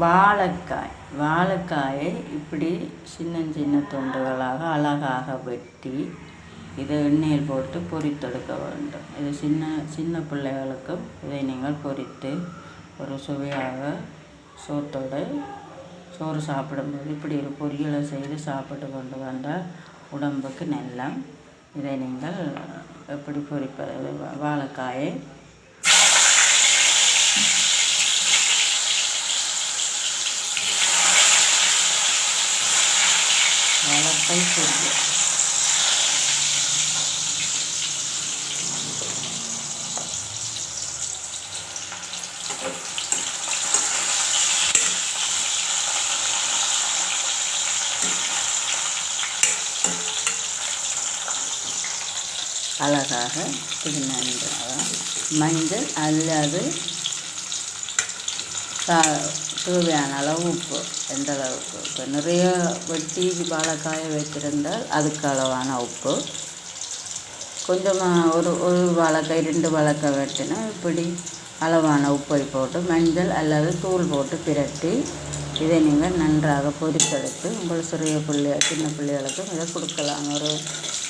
வாழைக்காய். வாழைக்காயை இப்படி சின்ன சின்ன துண்டுகளாக அழகாக வெட்டி இதை எண்ணெயில் போட்டு பொரித்தெடுக்க வேண்டும். இது சின்ன சின்ன பிள்ளைகளுக்கும் இதை நீங்கள் பொரித்து ஒரு சுவையாக சோத்தோடு சோறு சாப்பிடும்போது இப்படி ஒரு பொரியலை செய்து சாப்பிட்டு கொண்டு வந்தால் உடம்புக்கு நல்லம். இதை நீங்கள் எப்படி பொரிப்பது? வாழைக்காயை வாழைக்காய் அழகாக இது நன்றாக மஞ்சள் அல்லது தேவையான அளவு உப்பு எந்த அளவுக்கு இப்போ நிறைய வெட்டி வாழைக்காய வைத்திருந்தால் அதுக்கு அளவான உப்பு. கொஞ்சமாக ஒரு ஒரு வாழைக்காய் ரெண்டு வாழைக்காய் வெட்டினா இப்படி அளவான உப்பை போட்டு மஞ்சள் அல்லது தூள் போட்டு பிரட்டி இதை நீங்கள் நன்றாக பொரித்தெடுத்து உங்கள் சிறிய பிள்ளை சின்ன பிள்ளைகளுக்கும் இதை கொடுக்கலாம். ஒரு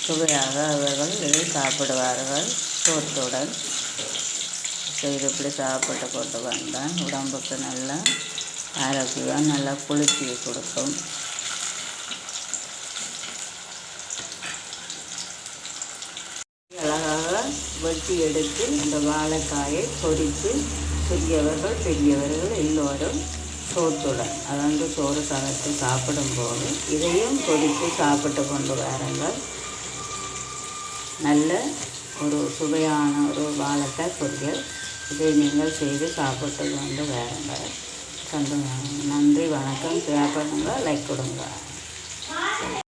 சுவையாக அவர்கள் இதை சாப்பிடுவார்கள். சோத்துடன் செய்து இப்படி சாப்பிட்டு கொண்டு வந்தால் உடம்புக்கு நல்லா ஆரோக்கியம் நல்லா குளிர்ச்சியை கொடுக்கும் அழகாக வெட்டி எடுத்து இந்த வாழைக்காயை பொறித்து சிறியவர்கள் பெரியவர்கள் எல்லோரும் சோத்துடன் அதாவது சோறு சமைத்து சாப்பிடும்போது இதையும் பொரித்து சாப்பிட்டு கொண்டு வாருங்கள். நல்ல ஒரு சுவையான ஒரு வாழைக்காய் பொரியல் இதை நீங்கள் செய்து சாப்பிட்டு கொண்டு வாருங்கள். சந்தோஷம் நன்றி வணக்கம். ஷேர் பண்ணுங்கள் லைக் கொடுங்க.